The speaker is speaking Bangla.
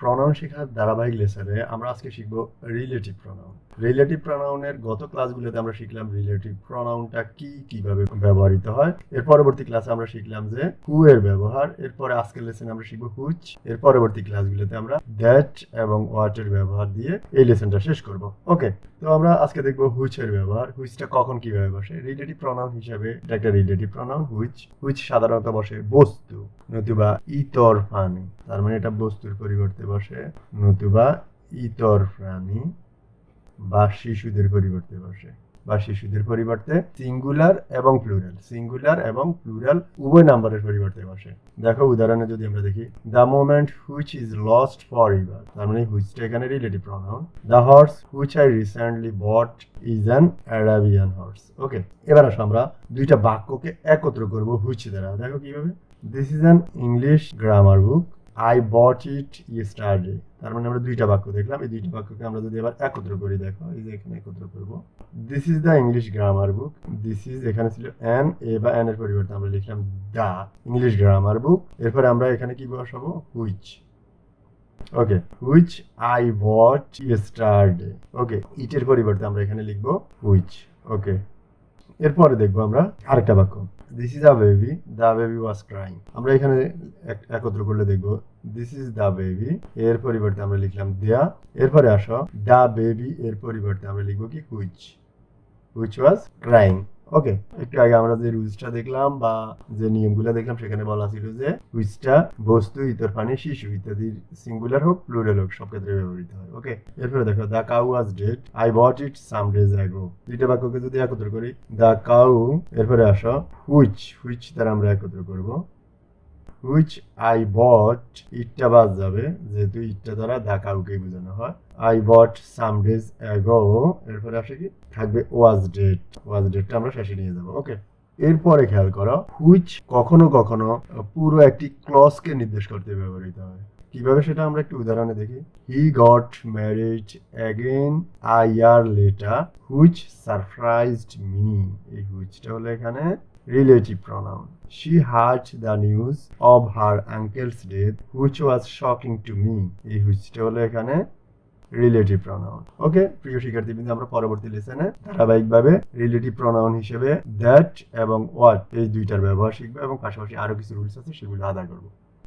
প্রনাউন শেখার ধারাবাহিক লেসনে আমরা আজকে শিখব রিলেটিভ প্রনাউন রিলেটিভ প্রনাউনের গত ক্লাসগুলোতে আমরা শিখলাম রিলেটিভ প্রনাউনটা কি, কীভাবে ব্যবহৃত হয়। এর পরবর্তী ক্লাসে আমরা শিখলাম যে হু এর ব্যবহার। এরপরে আজকের লেসনে আমরা শিখব হুচ এর পরবর্তী ক্লাসগুলোতে আমরা দ্যাট এবং ওয়াট এর ব্যবহার দিয়ে এই লেসনটা শেষ করব। ওকে তো আমরা আজকে দেখব হুইচ এর ব্যবহার। হুইচটা কখন কীভাবে বসে? রিলেটিভ প্রনাউন হিসেবে এটা একটা রিলেটিভ প্রনাউন হুইচ হুইচ সাধারণত বসে বস্তু। নতুবা ইতর প্রাণী। তার মানে এটা বস্তুর পরিবর্তে বসে। নতুবা ইতর প্রাণী বা শিশুদের পরিবর্তে বসে। বা শিশুদের পরিবর্তে সিঙ্গুলার এবং প্লুরাল। সিঙ্গুলার এবং প্লুরাল উভয় নাম্বারের পরিবর্তে বসে। দেখো, উদাহরণে যদি আমরা দেখি the moment which is lost for ever তার মানে হুইচটা এখানে relative pronoun the horse which I recently bought is an Arabian horse okay এবার আসো আমরা দুইটা বাক্যকে একত্র করব হুইচ দ্বারা। দেখো কীভাবে। This is an English grammar book I bought it yesterday তার মানে আমরা দুইটা বাক্য দেখলাম। এই দুইটা বাক্যকে আমরা যদি এবার একত্র করি, দেখো, এই যে এখানে একত্র করব। This is the English grammar book this is এখানে ছিল অ্যান এ বা অ্যান এর পরিবর্তে আমরা লিখলাম দ্য ইংলিশ গ্রামার বুক এরপরে আমরা এখানে কি বসাবো? Which okay which I what yesterday okay ইটের পরিবর্তে আমরা এখানে লিখব হুইচ ওকে এরপরে দেখব আমরা আরেকটা বাক্য। This is a baby the baby was crying আমরা এখানে এক- একত্র করলে দেখব দিস ইজ দ্য বেবি এর পরিবর্তে আমরা লিখলাম দেয়া। এরপরে আসো দ্য বেবি এর পরিবর্তে আমরা লিখব কি which which was crying okay একটু আগে আমরা যে রুলসটা দেখলাম বা যে নিয়মগুলো দেখলাম, সেখানে বলা ছিল যে হুইচটা বস্তু, ইতর পানি, শিশু ইত্যাদির সিঙ্গুলার হোক প্লুরাল হোক, সব ক্ষেত্রে ব্যবহৃত হয়। ওকে এরপরে দেখো the cow was dead I bought it some days ago দুইটা বাক্যকে যদি একত্র করি দ্য কাউ এরপরে আসো হুইচ হুইচ দ্বারা আমরা একত্র করব। হুইচ আই বট ইটটা বাদ যাবে, যেহেতু ইটটা দ্বারা দা কাউকে বোঝানো হয়। I bought some days ago এরপরে আসে কি? থাকবে ওয়াজ ডেট ওয়াজ ডেটটা আমরা শেষে নিয়ে যাব ওকে এরপরে খেয়াল করো হুইচ কখনো কখনো পুরো একটি ক্লসকে নির্দেশ করতে ব্যবহৃত হয়। কীভাবে সেটা আমরা একটু উদাহরণে দেখি? He got marriage again a year later which surprised me এই হুইচটা হলো এখানে relative pronoun she heard the news of her uncle's death which was shocking to me এই হুইচটা হলো এখানে রিলেটিভ প্রনাউন ওকে প্রিয় শিক্ষার্থীবৃন্দ, আমরা পরবর্তী লেসনে ধারাবাহিকভাবে রিলেটিভ প্রনাউন হিসেবে দ্যাট এবং ওয়াট এই দুইটার ব্যবহার শিখব এবং পাশাপাশি আরও কিছু রুলস আছে, সেগুলো আদায় করব।